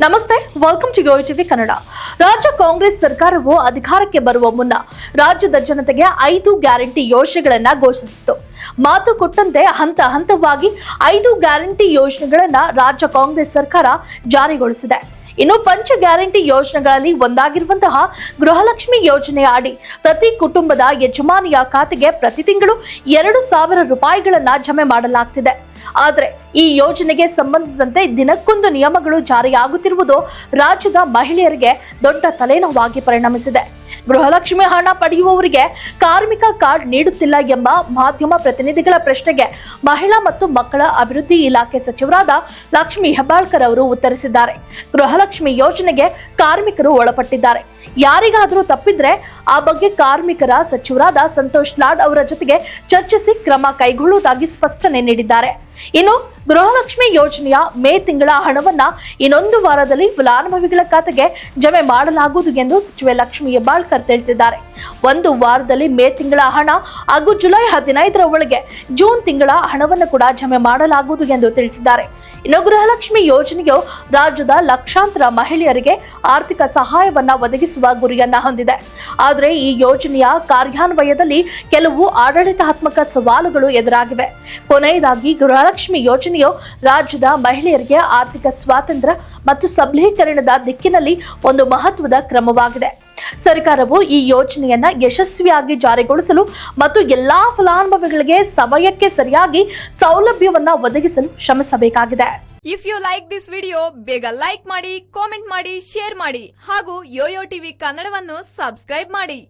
ನಮಸ್ತೆ welcome to TV Kannada ರಾಜ್ಯ ಕಾಂಗ್ರೆಸ್ ಸರ್ಕಾರವು ಅಧಿಕಾರಕ್ಕೆ ಬರುವ ಮುನ್ನ ರಾಜ್ಯದ ಜನತೆಗೆ ಐದು ಗ್ಯಾರಂಟಿ ಯೋಜನೆಗಳನ್ನ ಘೋಷಿಸಿತು ಮಾತು ಕೊಟ್ಟಂತೆ ಹಂತ ಹಂತವಾಗಿ ಐದು ಗ್ಯಾರಂಟಿ ಯೋಜನೆಗಳನ್ನ ರಾಜ್ಯ ಕಾಂಗ್ರೆಸ್ ಸರ್ಕಾರ ಜಾರಿಗೊಳಿಸಿದೆ. ಇನ್ನು ಪಂಚ ಗ್ಯಾರಂಟಿ ಯೋಜನೆಗಳಲ್ಲಿ ಒಂದಾಗಿರುವಂತಹ ಗೃಹಲಕ್ಷ್ಮಿ ಯೋಜನೆಯ ಅಡಿ ಪ್ರತಿ ಕುಟುಂಬದ ಯಜಮಾನಿಯ ಖಾತೆಗೆ ಪ್ರತಿ ತಿಂಗಳು ಎರಡು ಸಾವಿರ ರೂಪಾಯಿಗಳನ್ನ ಜಮೆ ಮಾಡಲಾಗ್ತಿದೆ. ಆದರೆ ಈ ಯೋಜನೆಗೆ ಸಂಬಂಧಿಸಿದಂತೆ ದಿನಕ್ಕೊಂದು ನಿಯಮಗಳು ಜಾರಿಯಾಗುತ್ತಿರುವುದು ರಾಜ್ಯದ ಮಹಿಳೆಯರಿಗೆ ದೊಡ್ಡ ತಲೆನೋವಾಗಿ ಪರಿಣಮಿಸಿದೆ. ಗೃಹಲಕ್ಷ್ಮಿ ಹಣ ಪಡೆಯುವವರಿಗೆ ಕಾರ್ಮಿಕ ಕಾರ್ಡ್ ನೀಡುತ್ತಿಲ್ಲ ಎಂಬ ಮಾಧ್ಯಮ ಪ್ರತಿನಿಧಿಗಳ ಪ್ರಶ್ನೆಗೆ ಮಹಿಳಾ ಮತ್ತು ಮಕ್ಕಳ ಅಭಿವೃದ್ಧಿ ಇಲಾಖೆ ಸಚಿವರಾದ ಲಕ್ಷ್ಮಿ ಹೆಬ್ಬಾಳ್ಕರ್ ಅವರು ಉತ್ತರಿಸಿದ್ದಾರೆ. ಗೃಹಲಕ್ಷ್ಮಿ ಯೋಜನೆಗೆ ಕಾರ್ಮಿಕರು ಒಳಪಟ್ಟಿದ್ದಾರೆ. ಯಾರಿಗಾದರೂ ತಪ್ಪಿದ್ರೆ ಆ ಬಗ್ಗೆ ಕಾರ್ಮಿಕರ ಸಚಿವರಾದ ಸಂತೋಷ್ ಲಾಡ್ ಅವರ ಜೊತೆಗೆ ಚರ್ಚಿಸಿ ಕ್ರಮ ಕೈಗೊಳ್ಳುವುದಾಗಿ ಸ್ಪಷ್ಟನೆ ನೀಡಿದ್ದಾರೆ. ಇನ್ನು ಗೃಹಲಕ್ಷ್ಮಿ ಯೋಜನೆಯ ಮೇ ತಿಂಗಳ ಹಣವನ್ನ ಇನ್ನೊಂದು ವಾರದಲ್ಲಿ ಫಲಾನುಭವಿಗಳ ಖಾತೆಗೆ ಜಮೆ ಮಾಡಲಾಗುವುದು ಎಂದು ಸಚಿವೆ ಲಕ್ಷ್ಮಿ ಹೆಬ್ಬಾಳ್ಕರ್ ತಿಳಿಸಿದ್ದಾರೆ. ಒಂದು ವಾರದಲ್ಲಿ ಮೇ ತಿಂಗಳ ಹಣ ಹಾಗೂ ಜುಲೈ ಹದಿನೈದರ ಒಳಗೆ ಜೂನ್ ತಿಂಗಳ ಹಣವನ್ನು ಕೂಡ ಜಮೆ ಮಾಡಲಾಗುವುದು ಎಂದು ತಿಳಿಸಿದ್ದಾರೆ. ಇನ್ನು ಗೃಹಲಕ್ಷ್ಮಿ ಯೋಜನೆಯು ರಾಜ್ಯದ ಲಕ್ಷಾಂತರ ಮಹಿಳೆಯರಿಗೆ ಆರ್ಥಿಕ ಸಹಾಯವನ್ನ ಒದಗಿಸುವ ಗುರಿಯನ್ನ ಹೊಂದಿದೆ. ಆದರೆ ಈ ಯೋಜನೆಯ ಕಾರ್ಯಾನ್ವಯದಲ್ಲಿ ಕೆಲವು ಆಡಳಿತಾತ್ಮಕ ಸವಾಲುಗಳು ಎದುರಾಗಿವೆ. ಕೊನೆಯದಾಗಿ ಗೃಹಲಕ್ಷ್ಮಿ ಯೋಜನೆಯು ರಾಜ್ಯದ ಮಹಿಳೆಯರಿಗೆ ಆರ್ಥಿಕ ಸ್ವಾತಂತ್ರ್ಯ ಮತ್ತು ಸಬಲೀಕರಣದ ದಿಕ್ಕಿನಲ್ಲಿ ಒಂದು ಮಹತ್ವದ ಕ್ರಮವಾಗಿದೆ. ಸರ್ಕಾರವು ಈ ಯೋಜನೆಯನ್ನ ಯಶಸ್ವಿಯಾಗಿ ಜಾರಿಗೊಳಿಸಲು ಮತ್ತು ಎಲ್ಲಾ ಫಲಾನುಭವಿಗಳಿಗೆ ಸಮಯಕ್ಕೆ ಸರಿಯಾಗಿ ಸೌಲಭ್ಯವನ್ನ ಒದಗಿಸಲು ಶ್ರಮಿಸಬೇಕಾಗಿದೆ. If you like this video ಬೇಗ ಲೈಕ್ ಮಾಡಿ ಕಾಮೆಂಟ್ ಮಾಡಿ ಶೇರ್ ಮಾಡಿ ಹಾಗೂ ಯೋಯೋ ಟಿವಿ ಕನ್ನಡವನ್ನು ಸಬ್ಸ್ಕ್ರೈಬ್ ಮಾಡಿ.